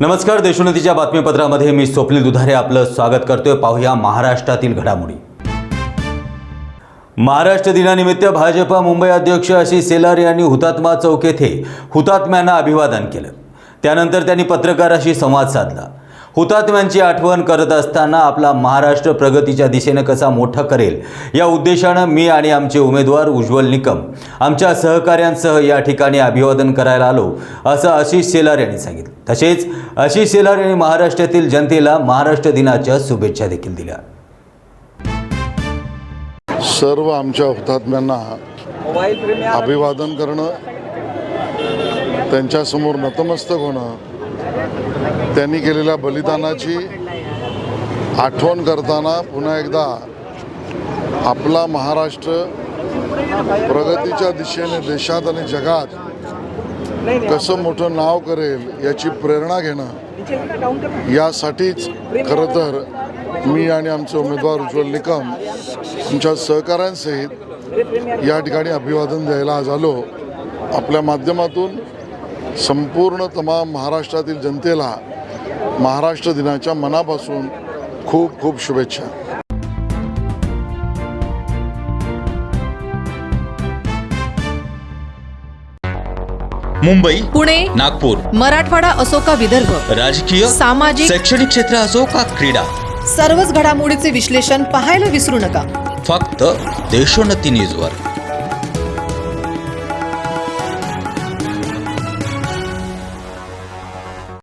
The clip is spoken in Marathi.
नमस्कार देशोन्नतीच्या बातमीपत्रामध्ये मी स्वप्नील दुधारे आपलं स्वागत करतोय. पाहूया महाराष्ट्रातील घडामोडी. महाराष्ट्र दिनानिमित्त भाजपा मुंबई अध्यक्ष आशिष सेलार यांनी हुतात्मा चौक येथे हुतात्म्यांना अभिवादन केलं. त्यानंतर त्यांनी पत्रकाराशी संवाद साधला. हुतात्म्यांची आठवण करत असताना आपला महाराष्ट्र प्रगतीच्या दिशेनं कसा मोठा करेल? या उद्देशानं मी आणि आमचे उमेदवार उज्ज्वल निकम आमच्या सहकाऱ्यांसह या ठिकाणी अभिवादन करायला आलो असं आशिष शेलार यांनी सांगितलं. तसेच आशिष शेलार यांनी महाराष्ट्रातील जनतेला महाराष्ट्र दिनाच्या शुभेच्छा देखील दिल्या. सर्व आमच्या हुतात्म्यांना अभिवादन करणं त्यांच्यासमोर नतमस्तक होणं त्यांनी केलेल्या बलिदानाची आठवण करताना पुन्हा एकदा आपला महाराष्ट्र प्रगतीच्या दिशेने देशात आणि जगात कसं मोठं नाव करेल याची प्रेरणा घेणं यासाठीच खरं तर मी आणि आमचे उमेदवार उज्ज्वल निकम आमच्या सहकाऱ्यांसहित या ठिकाणी अभिवादन द्यायला आज आलो. आपल्या माध्यमातून संपूर्ण तमाम महाराष्ट्रातील जनतेला महाराष्ट्र दिनाच्या मनापासून खूप खूप शुभेच्छा. मुंबई पुणे नागपूर मराठवाडा असो का विदर्भ राजकीय सामाजिक शैक्षणिक क्षेत्र असो का क्रीडा सर्वच घडामोडीचे विश्लेषण पाहायला विसरू नका. फक्त देशोन्नती न्यूजवर.